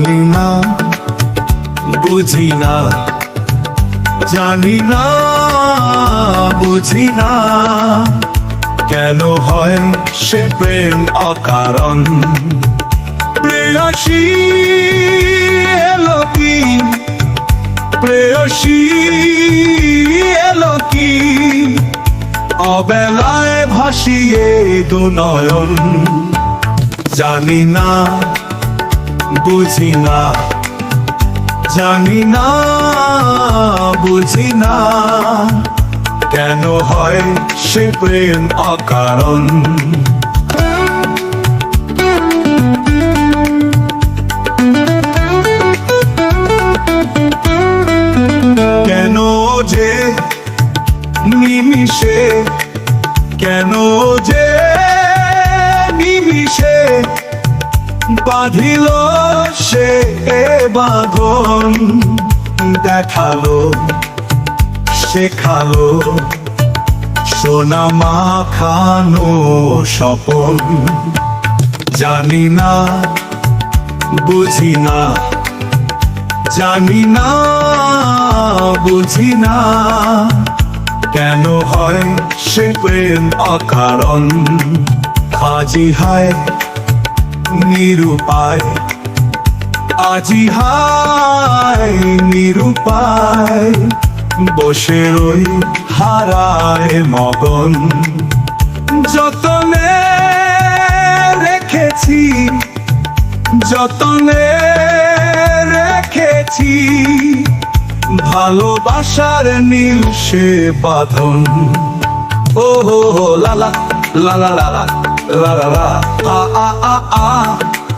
জানি না বুঝি না জানি না বুঝি না কেন হয় সে প্রেম অকারণ? প্রেয়সী এলো কি? প্রেয়সী এলো কি? অবেলায় ভাসিয়ে দু নয়ন। জানি না বুঝি না, জানি না, বুঝি না। কেন হয় সে প্রেম অকারণ? কেন যে নিমিষে, কেন যে নিমিষে বাঁধিল এ বাঁধন দেখাল, শেখালো, সোনা মাখানো স্বপন। জানি না, বুঝি না, জানি না, বুঝি না, কেন হয় সে প্রেম অকারণ। আজি হায়, নিরুপায় আজি হায় নিরুপায় বসে রই হারায় মগন। যতনে রেখেছি যতনে রেখেছি, ভালোবাসার নীল সে বাঁধন। ও হো লালা লালা লালা লালা আ আ আ আ।